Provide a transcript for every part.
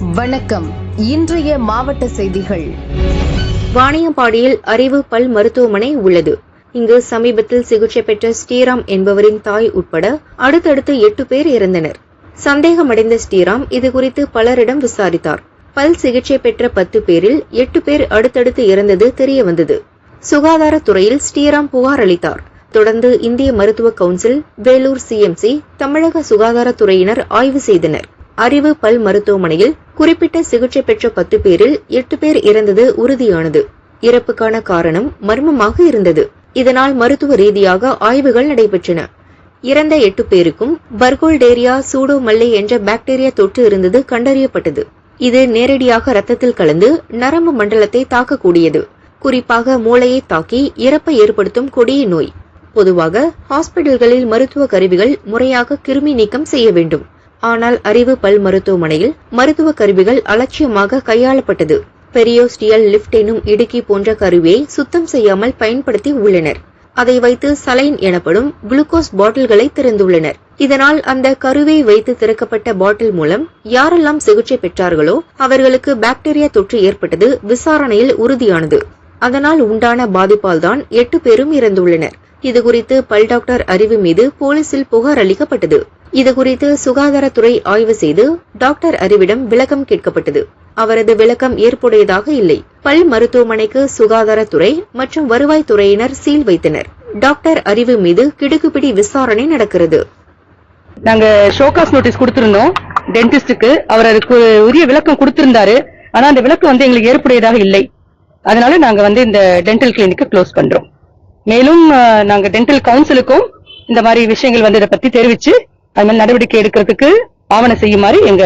வணக்கம். இன்றைய மாவட்ட செய்திகள். வாணியம்பாடியில் அறிவு பல் மருத்துவமனை உள்ளது. இங்கு சமீபத்தில் சிகிச்சை பெற்ற ஸ்ரீராம் என்பவரின் தாய் உட்பட அடுத்தடுத்து எட்டு பேர் இறந்தனர். சந்தேகமடைந்த ஸ்ரீராம் இதுகுறித்து பலரிடம் விசாரித்தார். பல் சிகிச்சை பெற்ற பத்து பேரில் எட்டு பேர் அடுத்தடுத்து இறந்தது தெரியவந்தது. சுகாதாரத்துறையில் ஸ்ரீராம் புகார் அளித்தார். தொடர்ந்து இந்திய மருத்துவ கவுன்சில் வேலூர் சிஎம்சி தமிழக சுகாதாரத்துறையினர் ஆய்வு செய்தனர். அறிவு பல் மருத்துவமனையில் குறிப்பிட்ட சிகிச்சை பெற்ற பத்து பேரில் எட்டு பேர் இறந்தது உறுதியானது. இறப்புக்கான காரணம் மர்மமாக இருந்தது. இதனால் மருத்துவ ரீதியாக ஆய்வுகள் நடைபெற்றன. இறந்த எட்டு பேருக்கும் பர்கோல்டேரியா சூடோ மல்லை என்ற பாக்டீரியா தொற்று இருந்தது கண்டறியப்பட்டது. இது நேரடியாக ரத்தத்தில் கலந்து நரம்பு மண்டலத்தை தாக்கக்கூடியது. குறிப்பாக மூளையை தாக்கி இறப்பை ஏற்படுத்தும் கொடிய நோய். பொதுவாக ஹாஸ்பிட்டல்களில் மருத்துவ கருவிகள் முறையாக கிருமி நீக்கம் செய்ய வேண்டும். ஆனால் அறிவு பல் மருத்துவமனையில் மருத்துவ கருவிகள் அலட்சியமாக கையாளப்பட்டது. பெரியோஸ்டியல் லிப்ட் எனும் இடுக்கி போன்ற கருவியை சுத்தம் செய்யாமல் பயன்படுத்தி உள்ளனர். அதை வைத்து சலைன் எனப்படும் குளுக்கோஸ் பாட்டில்களை திறந்துள்ளனர். இதனால் அந்த கருவை வைத்து திறக்கப்பட்ட பாட்டில் மூலம் யாரெல்லாம் சிகிச்சை பெற்றார்களோ அவர்களுக்கு பாக்டீரியா தொற்று ஏற்பட்டது விசாரணையில் உறுதியானது. அதனால் உண்டான பாதிப்பால் தான் எட்டு பேரும் இறந்துள்ளனர். இதுகுறித்து பல் டாக்டர் அறிவு மீது போலீசில் புகார் அளிக்கப்பட்டது. இதுகுறித்து சுகாதாரத்துறை ஆய்வு செய்து டாக்டர் அறிவிடம் விளக்கம் கேட்கப்பட்டது. அவரது விளக்கம் ஏற்புடையதாக இல்லை. பல் மருத்துவமனைக்கு சுகாதாரத்துறை மற்றும் வருவாய்த்துறையினர் சீல் வைத்தனர். டாக்டர் அறிவு மீது கிடுக்குப்பிடி விசாரணை நடக்கிறது. நாங்க ஷோகாஸ் நோட்டீஸ் கொடுத்திருந்தோம். டென்டிஸ்டுக்கு அவர் அதுக்கு உரிய விளக்கம் கொடுத்திருந்தாரு. ஆனா அந்த விளக்கம் வந்து எங்களுக்கு ஏற்புடையதாக இல்லை. அதனால நாங்க வந்து இந்த டென்டல் கிளினிக்கை க்ளோஸ் பண்றோம். மேலும் நாங்க டென்டல் கவுன்சிலுக்கும் இந்த மாதிரி விஷயங்கள் வந்து இதை பத்தி தெரிவிச்சு அது மாதிரி நடவடிக்கை எடுக்கிறதுக்கு ஆவணம் செய்யுமாறு எங்க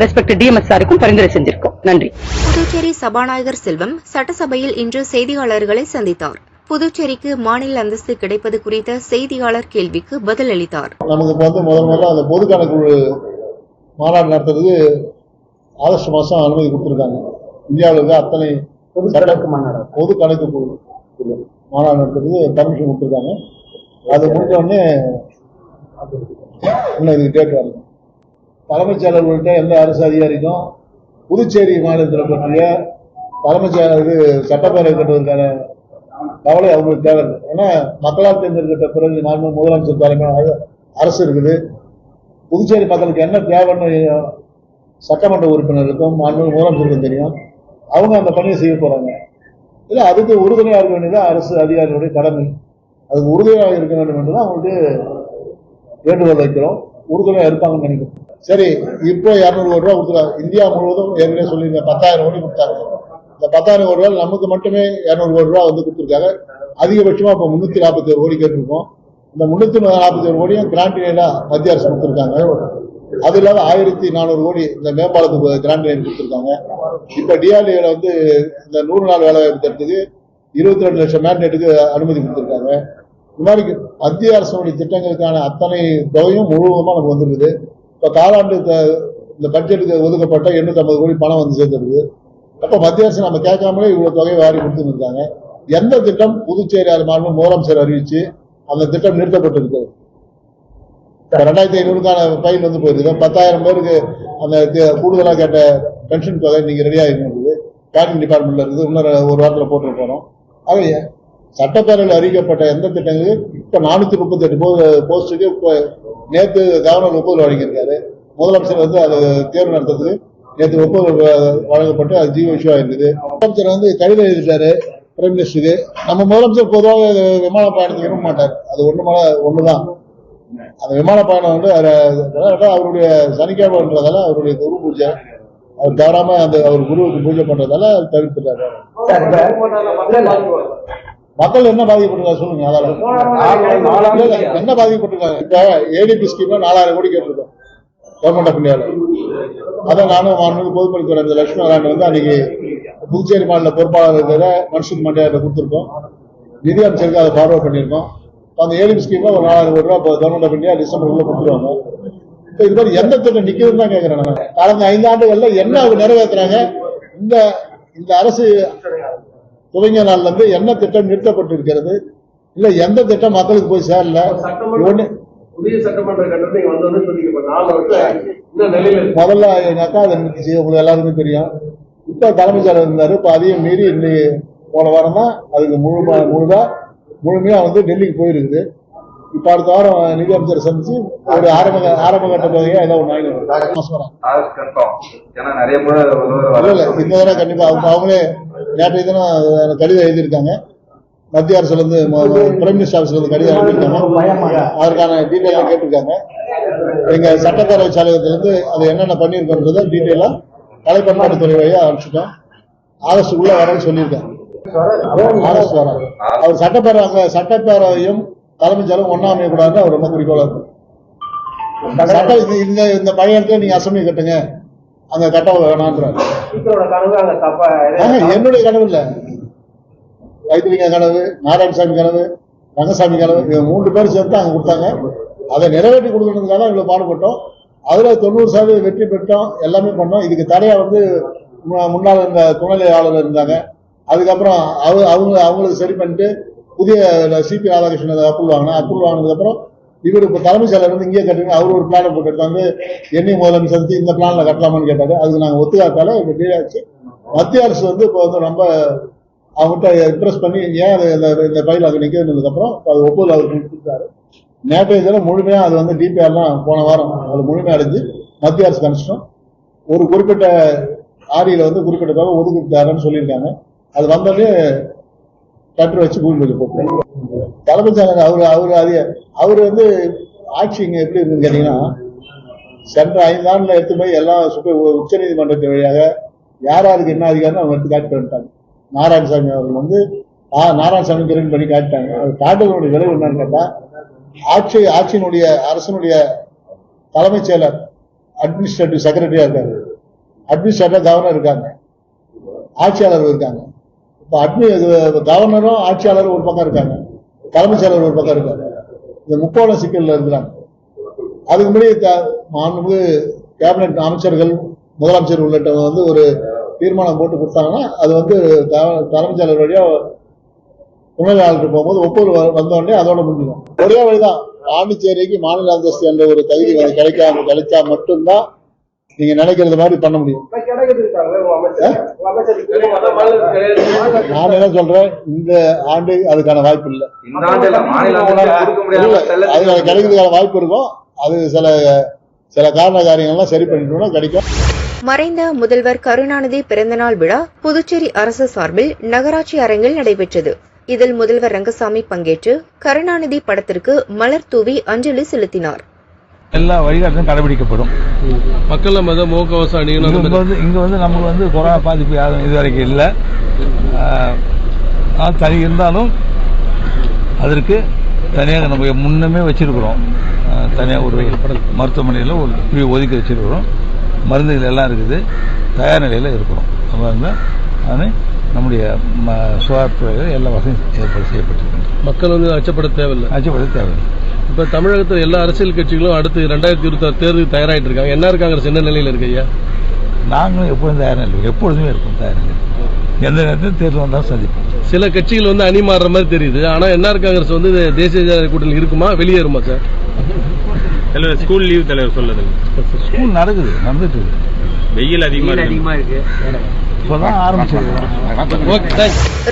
ரெஸ்பெக்ட் டிஎம்எஸ் சாருக்கும் பரிந்துரை செஞ்சிருக்கோம். நன்றி. புதுச்சேரி சபாநாயகர் செல்வம் சட்டசபையில் இன்று செய்தியாளர்களை சந்தித்தார். புதுச்சேரிக்கு மாநில அந்தஸ்து கிடைப்பது குறித்த செய்தியாளர் கேள்விக்கு பதிலளித்தார் நமக்கு வந்து முதல் முதல்ல அந்த பொது கணக்குழு மாநாடு நடத்துறதுக்கு ஆகஸ்ட் மாதம் அனுமதி கொடுத்துருக்காங்க. இந்தியாவில் இருக்க அத்தனை சட்ட மாநாடு. பொது கணக்கு குழு. மாநாடு நடத்துறது பர்மிஷன் கொடுத்துருக்காங்க. அது முடிஞ்சோடனே இன்னும் இதுக்கு டேட் வரல. தலைமைச் செயலர்கள்ட்ட எந்த அரசு அதிகாரிக்கும் புதுச்சேரி மாநிலத்தில் பற்றிய தலைமைச் செயலர் இது சட்டப்பேரவை கட்டுவதற்கான கவலை அவங்களுக்கு தேவை இல்லை ஏன்னா மக்களால் தேர்ந்தெடுக்கப்பட்ட பிறகு மாண்பு முதலமைச்சர் தலைமையாக அரசு இருக்குது. புதுச்சேரி மக்களுக்கு என்ன தேவைன்னு சட்டமன்ற உறுப்பினருக்கும் மாண்பு முதலமைச்சருக்கும் தெரியும். அவங்க அந்த பணியை செய்ய போறாங்க. இல்லை அதுக்கு உறுதுணையாக இருக்க வேண்டியது அரசு அதிகாரிகளுடைய கடமை. அதுக்கு உறுதுணையாக இருக்க வேண்டும் என்று தான் அவங்களுக்கு வேண்டுகோள் வைக்கிறோம். உறுதுணையாக இருப்பாங்கன்னு நினைக்கிறோம். சரி இப்போ இரநூறு கோடி ரூபா கொடுத்துருக்காங்க இந்தியா முழுவதும் ஏற்கனவே சொல்லியிருந்தேன் பத்தாயிரம் கோடி கொடுத்தாங்க இந்த பத்தாயிரம் கோடி ரூபாய் நமக்கு மட்டுமே இரநூறு கோடி ரூபா வந்து கொடுத்துருக்காங்க. அதிகபட்சமாக இப்போ முந்நூற்றி நாற்பத்தி ஒரு கோடி கேட்டிருக்கோம். இந்த முந்நூற்றி நாற்பத்தி ஒரு கோடியும் கிராண்ட் மத்திய அரசு கொடுத்துருக்காங்க. அது இல்லாத ஆயிரத்தி நானூறு கோடி இந்த மேம்பாலத்துக்கு கிராண்ட் லைன் கொடுத்துருக்காங்க. இப்ப டிஆர்டிஏல வந்து இந்த நூறு நாள் வேலை வாய்ப்பு தரத்துக்கு இருபத்தி ரெண்டு லட்சம் மேண்டேட்டுக்கு அனுமதி கொடுத்துருக்காங்க. இந்த மாதிரி மத்திய அரசுடைய திட்டங்களுக்கான அத்தனை தொகையும் முழுவதுமா நமக்கு வந்திருக்குது. இப்ப காலாண்டு இந்த பட்ஜெட்டுக்கு ஒதுக்கப்பட்ட எண்ணூத்தி ஐம்பது கோடி பணம் வந்து சேர்ந்துருக்குது. அப்ப மத்திய அரசு நம்ம கேட்காமலே இவ்வளவு தொகையை வாரி கொடுத்துருக்காங்க எந்த திட்டம் புதுச்சேரி அது மோரம் முதலமைச்சர் அறிவிச்சு அந்த திட்டம் நிறுத்தப்பட்டிருக்கிறது ரெண்டாயிரத்தி ஐநூறுக்கான ஃபைல் வந்து போயிருக்கு பத்தாயிரம் பேருக்கு அந்த கூடுதலாக கூடுதலா கேட்ட பென்ஷன் தொகை நீங்க ரெடியாக இருக்குது. பேங்கிங் டிபார்ட்மெண்ட்ல இருக்குது. இன்னொரு ஒரு வாரத்தில் போட்டு போகிறோம் ஆக சட்டப்பேரவையில் அறிவிக்கப்பட்ட எந்த திட்டங்களுக்கு இப்போ நானூத்தி முப்பத்தி எட்டு போஸ்ட்டுக்கு இப்போ நேற்று கவர்னர் ஒப்புதல் வழங்கியிருக்காரு. முதலமைச்சர் வந்து அது தேர்வு நடத்துறதுக்கு நேற்று ஒப்புதல் வழங்கப்பட்டு அது ஜீவ இஷ்யூ ஆயிருக்குது. முதலமைச்சர் வந்து கடிதம் எழுதிட்டாரு பிரைம் மினிஸ்டருக்கு நம்ம முதலமைச்சர் பொதுவாக விமான பயணத்துக்கு விரும்ப மாட்டார். அது ஒண்ணு ஒன்று ஒண்ணுதான். அந்த விமான பயணம் வந்து அவருடைய சனிக்கிழமைன்றதால அவருடைய குரு பூஜை. அவர் தவறாம அந்த அவர் குருவுக்கு பூஜை பண்றதால அது தவிர்த்துட்டாரு. மக்கள் என்ன பாதிக்கப்பட்டிருக்காங்க சொல்லுங்க இல்ல, என்ன பாதிக்கப்பட்டிருக்காங்க? இப்ப ஏடிபி ஸ்கீம்ல நாலாயிரம் கோடி கேட்டிருக்கோம் கவர்மெண்ட் ஆஃப் இந்தியாவில் அதான் நானும் மாண்புமிகு பொதுப்பணித்துறை அமைச்சர் லட்சுமி நாராயணன் வந்து அன்னைக்கு புதுச்சேரி மாநில பொறுப்பாளர் இருக்கிற மன்சுக் மண்டியாட்ட கொடுத்துருக்கோம். நிதி அமைச்சருக்கு அதை ஃபார்வர்ட் பண்ணியிருக்கோம். அந்த ஏடிபி ஸ்கீம்ல ஒரு நாலாயிரம் கோடி ரூபாய் கவர்மெண்ட் ஆஃப் இந்தியா டிசம்பர் உள்ள கொடுத்துருவாங்க. இப்ப இது மாதிரி எந்த திட்டம் நிக்குதுன்னு தான் கேட்கிறேன் நான். கடந்த ஐந்து ஆண்டுகள்ல என்ன அவங்க நிறைவேற்றுறாங்க இந்த இந்த அரசு துவங்கிய நாள்ல இருந்து என்ன திட்டம் நிறுத்தப்பட்டு இருக்கிறது இல்ல எந்த திட்டம் மக்களுக்கு போய் சேரல? ஒண்ணு புதிய சட்டமன்ற கட்டணம் நீங்க வந்தோன்னு சொன்னீங்க இப்ப நாலு வருஷம் ஆச்சு. முதல்ல அதை நிறுத்திச்சு உங்களுக்கு எல்லாருக்கும் தெரியும். இப்ப தலைமைச் செயலர் இருந்தாரு. இப்ப அதையும் மீறி இன்னைக்கு போன வாரம் தான் அதுக்கு முழு முழுதா முழுமையா வந்து டெல்லிக்கு போயிருக்குது. இப்ப அடுத்த வாரம் நிதி அமைச்சர் சந்திச்சு ஒரு ஆரம்ப ஆரம்ப கட்ட தொகையா ஏதோ ஒன்று வாங்கி மாசம் வரும். ஆகஸ்ட் கன்ஃபார்ம் ஏன்னா நிறைய முறை உதவுற இல்ல இல்ல. இந்த தடவை கண்டிப்பா அவங்க அவங்களே நேற்றைய தினம் கடிதம் எழுதியிருக்காங்க. மத்திய அரசுல இருந்து பிரைம் மினிஸ்டர் ஆஃபீஸ்ல இருந்து கடிதம் எழுதியிருக்காங்க. அதற்கான டீட்டெயிலாம் கேட்டிருக்காங்க. எங்க சட்டப்பேரவை சாலையத்துல இருந்து அது என்னென்ன பண்ணிருக்கோன்றத டீட்டெயிலா கலை பண்பாட்டுத்துறை வழியா அனுப்பிச்சிட்டோம். ஆகஸ்ட் உள்ள வரேன்னு சொல்லியிருக்காங்க. அவர் சட்டப்பேரவை சட்டப்பேரவையும் தலைமைச் செயலும் ஒன்னா அமையக்கூடாதுன்னு அவர் ரொம்ப குறிக்கோளா இருக்கும் சட்ட இந்த- இந்த பழைய இடத்துல நீங்க அசம்பிளி கட்டுங்க. அங்க கட்ட வேணான்றாரு. என்னுடைய கனவு இல்ல. வைத்திலிங்க கனவு நாராயணசாமி கனவு ரங்கசாமி கனவு இவங்க மூன்று பேர் சேர்த்து அங்க கொடுத்தாங்க. அதை நிறைவேற்றி கொடுக்கறதுக்காக இவ்வளவு பாடுபட்டோம். அதுல தொண்ணூறு சதவீதம் வெற்றி பெற்றோம். எல்லாமே பண்ணோம். இதுக்கு தடையா வந்து மு- முன்னாள் இந்த துணைநிலை ஆளுநர் இருந்தாங்க. அதுக்கப்புறம் அவ அவங்க அவங்களுக்கு சரி பண்ணிட்டு புதிய சிபி ராதாகிருஷ்ணன் அப்ரூவல் வாங்கினா அப்ரூவல் வாங்கினதுக்கப்புறம் இவர் இப்போ தலைமைச் செயலர் வந்து இங்கே கட்டுங்க அவர் ஒரு பிளானை போட்டு எடுத்தாங்க என்னையும் முதலமைச்சர் சந்திச்சு இந்த பிளானில் கட்டலாமான்னு கேட்டார். அதுக்கு நாங்கள் ஒத்துக்காத்தால இப்போ delay ஆச்சு. மத்திய அரசு வந்து இப்போ வந்து ரொம்ப அவங்ககிட்ட இம்ப்ரெஸ் பண்ணி ஏன் அது இந்த இந்த பயில் அது நிற்கிறதுக்கப்புறம் அது ஒப்புதல் அவர் கொடுத்துருக்காரு நேற்றைய தினம் முழுமையாக அது வந்து டிபிஆர்லாம் போன வாரம் அது முழுமையாக அடைஞ்சு மத்திய அரசு கணிச்சிட்டோம். ஒரு குறிப்பிட்ட ஆரியில் வந்து குறிப்பிட்ட தொகை ஒதுக்கிட்டாருன்னு சொல்லியிருக்காங்க. அது வந்தோடனே கட்டு வச்சு பூமி பூஜை போட்டு தலைமைச் செயலர் அவர் அவர் அது அவர் வந்து ஆட்சி இங்க எப்படி இருக்குன்னு கேட்டீங்கன்னா சென்ற ஐந்து ஆண்டுல எடுத்து போய் எல்லாம் உச்ச நீதிமன்றத்தின் வழியாக யார் யாருக்கு என்ன அதிகாரம் அவங்க எடுத்து காட்டி வந்துட்டாங்க நாராயணசாமி அவர்கள் வந்து ஆ, நாராயணசாமி கிரண் பண்ணி காட்டிட்டாங்க. அது காட்டுகளுடைய விளைவு என்னன்னு கேட்டா ஆட்சி ஆட்சியினுடைய அரசனுடைய தலைமைச் செயலர் அட்மினிஸ்ட்ரேட்டிவ் செக்ரட்டரியா இருக்காரு. அட்மினிஸ்ட்ரேட்டர் கவர்னர் இருக்காங்க. ஆட்சியாளர் இருக்காங்க. இப்போ அட்மி கவர்னரும் ஆட்சியாளரும் ஒரு பக்கம் இருக்காங்க. தலைமைச் செயலர் ஒரு பக்கம் இருக்காங்க. இந்த முக்கோண சிக்கலில் இருக்கிறாங்க. அதுக்கு முன்னாடி மாண்புமிகு கேபினெட் அமைச்சர்கள் முதலமைச்சர் உள்ளிட்டவங்க வந்து ஒரு தீர்மானம் போட்டு கொடுத்தாங்கன்னா அது வந்து தலைமைச் செயலர் வழியா துணையாளர் போகும்போது ஒப்புதல் வந்தோடனே வந்த உடனே அதோட முடிஞ்சிடும். ஒரே வழிதான். பாண்டிச்சேரிக்கு மாநில அந்தஸ்து என்ற ஒரு தகுதி கிடைக்காம கிடைச்சா மட்டும்தான் நீங்க நினைக்கிறது மாதிரி பண்ண முடியும். நான் என்ன சொல்றேன்? இந்த ஆண்டு அதுக்கான வாய்ப்பு இல்லை. இந்த ஆண்டு இல்ல மாநில அரசு கொடுக்க இல்ல, முடியாத அது அது கிடைக்கிறதுக்கான வாய்ப்பு இருக்கும். அது சில சில காரண காரியங்கள்லாம் சரி பண்ணிட்டோம்னா கிடைக்கும். மறைந்த முதல்வர் கருணாநிதி பிறந்தநாள் விழா புதுச்சேரி அரசு சார்பில் நகராட்சி அரங்கில் நடைபெற்றது. இதில் முதல்வர் ரங்கசாமி பங்கேற்று கருணாநிதி படத்திற்கு மலர் தூவி அஞ்சலி செலுத்தினார். எல்லா வழிகாட்டும் கடைபிடிக்கப்படும். மக்கள் நம்ம ஏதோ முகக்கவசம் அணியணும் இங்க வந்து இங்க வந்து நமக்கு வந்து கொரோனா பாதிப்பு யாரும் இது வரைக்கும் இல்லை. ஆனால் தனி இருந்தாலும் அதற்கு தனியாக நம்ம முன்னமே வச்சிருக்கிறோம். தனியாக ஒரு மருத்துவமனையில் ஒரு பிரிவு ஒதுக்கி வச்சிருக்கிறோம். மருந்துகள் எல்லாம் இருக்குது. தயார் நிலையில் இருக்கிறோம். நம்ம வந்து அது நம்முடைய சுகாதாரத்துறையில் எல்லா வசதியும் ஏற்பாடு செய்யப்பட்டிருக்கின்றன மக்கள் வந்து அச்சப்பட தேவையில்லை. அச்சப்பட தேவையில்லை. இப்ப தமிழகத்தில் எல்லா அரசியல் கட்சிகளும் அடுத்து ரெண்டாயிரத்தி இருபத்தி ஆறு தேர்தலுக்கு தயாராயிட்டு இருக்காங்க. என்ஆர் காங்கிரஸ் என்ன நிலையில இருக்கு ஐயா. நாங்களும் எப்பொழுதும் தயார் நிலையில் எப்பொழுதுமே இருப்போம் தயார் நிலையில் எந்த நேரத்திலும் தேர்தல் வந்தாலும் சந்திப்போம். சில கட்சிகள் வந்து அணி மாறுற மாதிரி தெரியுது. ஆனா என்ஆர் காங்கிரஸ் வந்து தேசிய ஜனநாயக கூட்டணி இருக்குமா? வெளியேறுமா சார்? தலைவர் ஸ்கூல் லீவ் தலைவர் சொல்லுது. ஸ்கூல் நடக்குது நடந்துட்டு இருக்கு. வெயில் அதிகமா இருக்கு.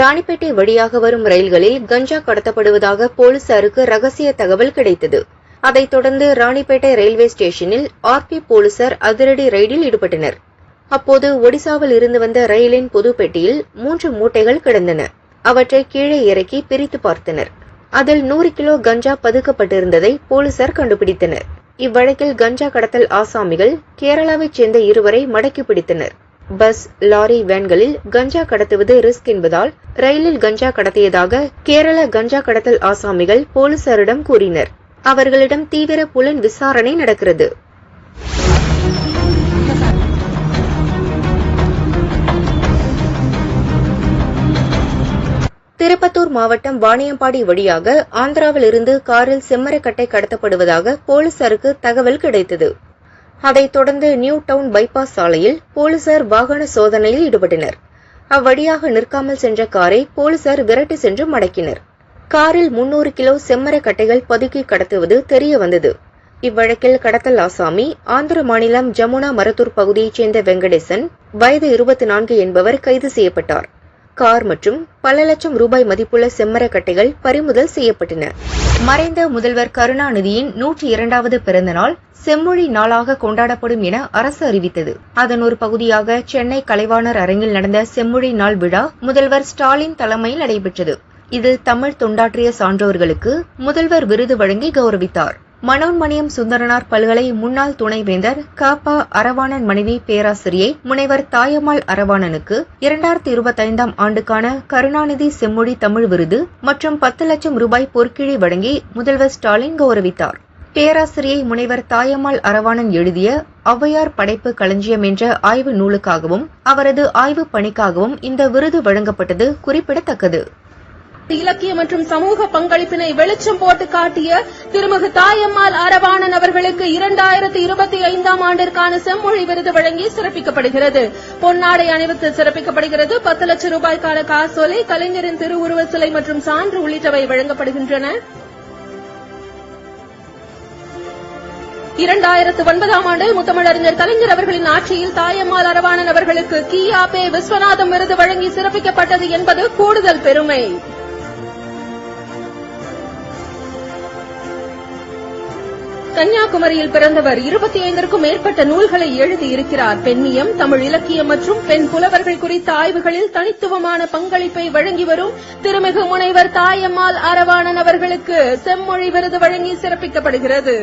ராணிப்பேட்டை வழியாக வரும் ரயில்களில் கஞ்சா கடத்தப்படுவதாக போலீசாருக்கு ரகசிய தகவல் கிடைத்தது. அதைத் தொடர்ந்து ராணிப்பேட்டை ரயில்வே ஸ்டேஷனில் ஆர்பி போலீசார் அதிரடி ரெய்டில் ஈடுபட்டனர். அப்போது ஒடிசாவில் இருந்து வந்த ரயிலின் பொது பெட்டியில் மூன்று மூட்டைகள் கிடந்தன. அவற்றை கீழே இறக்கி பிரித்து பார்த்தனர். அதில் நூறு கிலோ கஞ்சா பதுக்கப்பட்டிருந்ததை போலீசார் கண்டுபிடித்தனர். இவ்வழக்கில் கஞ்சா கடத்தல் ஆசாமிகள் கேரளாவைச் சேர்ந்த இருவரை மடக்கி பிடித்தனர். பஸ் லாரி வேன்களில் கஞ்சா கடத்துவது ரிஸ்க் என்பதால் ரயிலில் கஞ்சா கடத்தியதாக கேரள கஞ்சா கடத்தல் ஆசாமிகள் போலீசாரிடம் கூறினர். அவர்களிடம் தீவிர புலன் விசாரணை நடக்கிறது. திருப்பத்தூர் மாவட்டம் வாணியம்பாடி வழியாக ஆந்திராவிலிருந்து காரில் செம்மரக்கட்டை கடத்தப்படுவதாக போலீசாருக்கு தகவல் கிடைத்தது. அதைத் தொடர்ந்து நியூ டவுன் பைபாஸ் சாலையில் போலீசார் வாகன சோதனையில் ஈடுபட்டனர். அவ்வழியாக நிற்காமல் சென்ற காரை போலீசார் விரட்டி சென்று மடக்கினர். காரில் முன்னூறு கிலோ செம்மரக் கட்டைகள் பதுக்கி கடத்துவது தெரிய வந்தது. இவ்வழக்கில் கடத்தல் ஆசாமி ஆந்திர மாநிலம் ஜமுனா மரத்தூர் பகுதியைச் சேர்ந்த வெங்கடேசன் வயது இருபத்தி நான்கு என்பவர் கைது செய்யப்பட்டார். கார் மற்றும் பல லட்சம் ரூபாய் மதிப்புள்ள செம்மரக்கட்டைகள் பறிமுதல் செய்யப்பட்டன. மறைந்த முதல்வர் கருணாநிதியின் நூற்றி இரண்டாவது பிறந்த நாள் செம்மொழி நாளாக கொண்டாடப்படும் என அரசு அறிவித்தது. அதன் ஒரு பகுதியாக சென்னை கலைவாணர் அரங்கில் நடந்த செம்மொழி நாள் விழா முதல்வர் ஸ்டாலின் தலைமையில் நடைபெற்றது. இதில் தமிழ் தொண்டாற்றிய சான்றோர்களுக்கு முதல்வர் விருது வழங்கி கௌரவித்தார். மனோன்மணியம் சுந்தரனார் பல்கலை முன்னாள் துணைவேந்தர் க. ப. அரவாணன் மனைவி பேராசிரியை முனைவர் தாயம்மாள் அரவாணனுக்கு இரண்டாயிரத்தி இருபத்தைந்தாம் ஆண்டுக்கான கருணாநிதி செம்மொழி தமிழ் விருது மற்றும் பத்து லட்சம் ரூபாய் பொற்கிழி வழங்கி முதல்வர் ஸ்டாலின் கௌரவித்தார். பேராசிரியை முனைவர் தாயம்மாள் அரவாணன் எழுதிய ஔவையார் படைப்பு களஞ்சியம் என்ற ஆய்வு நூலுக்காகவும் அவரது ஆய்வுப் பணிக்காகவும் இந்த விருது வழங்கப்பட்டது குறிப்பிடத்தக்கது. இலக்கிய மற்றும் சமூக பங்களிப்பினை வெளிச்சம் போட்டு காட்டிய திருமிகு தாயம்மாள் அரவாணன் அவர்களுக்கு இரண்டாயிரத்தி இருபத்தி ஐந்தாம் ஆண்டிற்கான செம்மொழி விருது வழங்கி சிறப்பிக்கப்படுகிறது. பொன்னாடை அணிவித்து சிறப்பிக்கப்படுகிறது. பத்து லட்சம் ரூபாய்க்கான காசோலை கலைஞரின் திருவுருவ சிலை மற்றும் சான்று உள்ளிட்டவை வழங்கப்படுகின்றன. இரண்டாயிரத்து ஒன்பதாம் ஆண்டு முத்தமிழறிஞர் கலைஞர் அவர்களின் ஆட்சியில் தாயம்மாள் அரவாணன் அவர்களுக்கு கியா பே விஸ்வநாதம் விருது வழங்கி சிறப்பிக்கப்பட்டது என்பது கூடுதல் பெருமை. கன்னியாகுமரியில் பிறந்தவர் இருபத்தி ஐந்திற்கும் மேற்பட்ட நூல்களை எழுதியிருக்கிறார் பெண்ணியம் தமிழ் இலக்கியம் மற்றும் பெண் புலவர்கள் குறித்த ஆய்வுகளில் தனித்துவமான பங்களிப்பை வழங்கி வரும் திருமிகு முனைவர் தாயம்மாள் அரவாணன் அவர்களுக்கு செம்மொழி விருது வழங்கி சிறப்பிக்கப்படுகிறது.